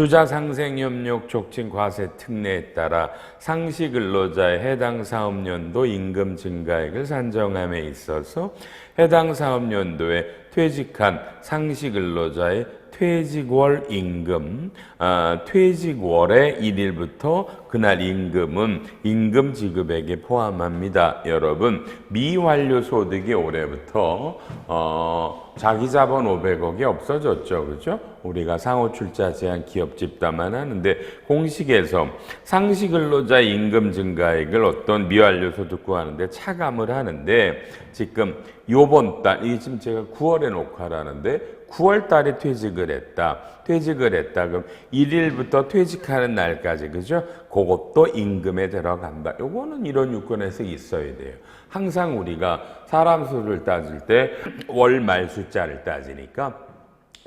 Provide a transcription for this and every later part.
투자 상생 협력 촉진 과세 특례에 따라 상시 근로자의 해당 사업연도 임금 증가액을 산정함에 있어서 해당 사업연도에 퇴직한 상시 근로자의 퇴직월 임금, 아, 퇴직월의 1일부터 그날 임금은 임금 지급액에 포함합니다. 여러분, 미완료 소득이 올해부터 어, 자기 자본 500억이 없어졌죠. 그죠? 우리가 상호 출자 제한 기업 집단만 하는데 공식에서 상시 근로자 임금 증가액을 어떤 미완료 소득 구하는데 차감을 하는데 지금 요번 달, 이게 지금 제가 9월 에 녹화를 하는데 9월 달에 퇴직을 했다. 퇴직을 했다. 그럼 1일부터 퇴직하는 날까지, 그죠? 그것도 임금에 들어간다. 요거는 이런 유권에서 있어야 돼요. 항상 우리가 사람 수를 따질 때 월 말 숫자를 따지니까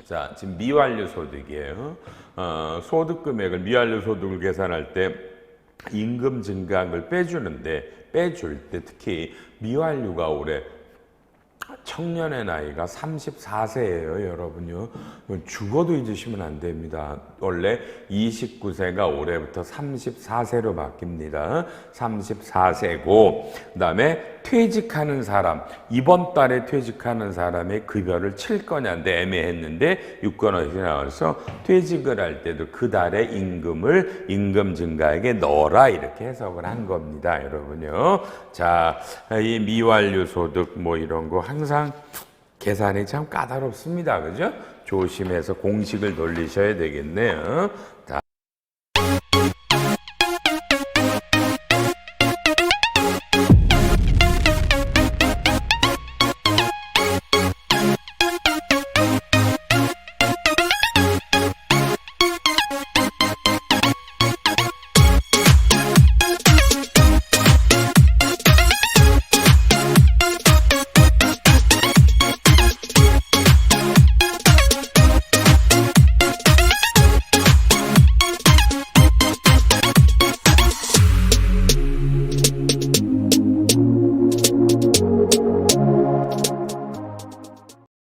자, 지금 미완료 소득이에요. 어, 소득 금액을 미완료 소득을 계산할 때 임금 증가액을 빼주는데 빼줄 때 특히 미완료가 올해 청년의 나이가 34세예요, 여러분요. 죽어도 잊으시면 안 됩니다. 원래 29세가 올해부터 34세로 바뀝니다. 34세고, 그 다음에 퇴직하는 사람, 이번 달에 퇴직하는 사람의 급여를 칠 거냐인데 애매했는데 유권원이 나와서 퇴직을 할 때도 그 달의 임금을 임금 증가액에 넣어라 이렇게 해석을 한 겁니다, 여러분요. 자, 이 미완료 소득 뭐 이런 거 항상 계산이 참 까다롭습니다. 그죠? 조심해서 공식을 돌리셔야 되겠네요. 자.